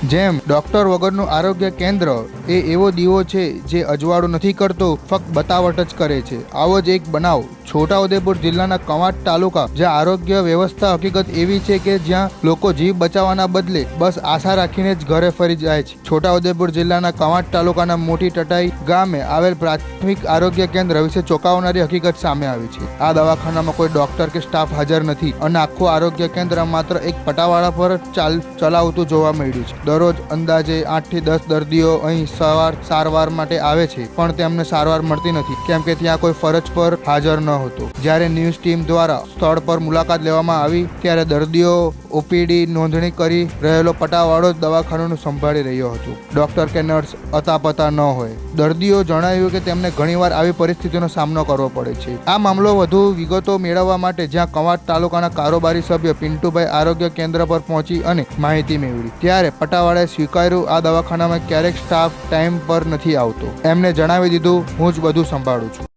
જેમ ડોક્ટર વગરનું આરોગ્ય કેન્દ્ર એ એવો દીવો છે જે અજવાળો નથી કરતો, ફક્ત બતાવટ જ કરે છે. આવો જ એક બનાવ છોટાઉદેપુર જિલ્લાના કવાંટ તાલુકા, જ્યાં આરોગ્ય વ્યવસ્થા હકીકત એવી છે કે જ્યાં લોકો જીવ બચાવવાના બદલે બસ આશા રાખીને જ ઘરે ફરી જાય છે. છોટાઉદેપુર જિલ્લાના કવાંટ તાલુકાના મોટી ટટાઈ ગામે આવેલ પ્રાથમિક આરોગ્ય કેન્દ્ર વિશે ચોંકાવનારી હકીકત સામે આવી છે. આ દવાખાનામાં કોઈ ડોક્ટર કે સ્ટાફ હાજર નથી અને આખું આરોગ્ય કેન્દ્ર માત્ર એક પટાવાળા પર ચાલ ચલાવતું જોવા મળ્યું છે. દરરોજ અંદાજે આઠથી દસ દર્દીઓ અહીં સવાર સારવાર માટે આવે છે, પણ તેમને સારવાર મળતી નથી. કેમ કે ત્યાં કોઈ ફરજ પર હાજર ન હતો. જ્યારે ન્યૂઝ ટીમ દ્વારા સ્થળ પર મુલાકાત લેવામાં આવી, ત્યારે દર્દીઓ ઓપીડી નોંધણી કરી રહેલો પટાવાળો જ દવાખાનું સંભાળી રહ્યો હતો. ડોક્ટર કે નર્સ અતાપતા ન હોય. દર્દીઓ જણાવ્યું કે તેમને ઘણીવાર આવી પરિસ્થિતિનો સામનો કરવો પડે છે. આ મામલો વધુ વિગતો મેળવવા માટે જ્યાં કવાંટ તાલુકાના કારોબારી સભ્ય પિન્ટુભાઈ આરોગ્ય કેન્દ્ર પર પહોંચી અને માહિતી મેળવી. ત્યારે પટાવાળાએ સ્વીકાર્યું, આ દવાખાનામાં ક્યારેક સ્ટાફ ટાઈમ પર નથી આવતો. એમને જણાવી દીધું, હું જ બધું સંભાળું છું.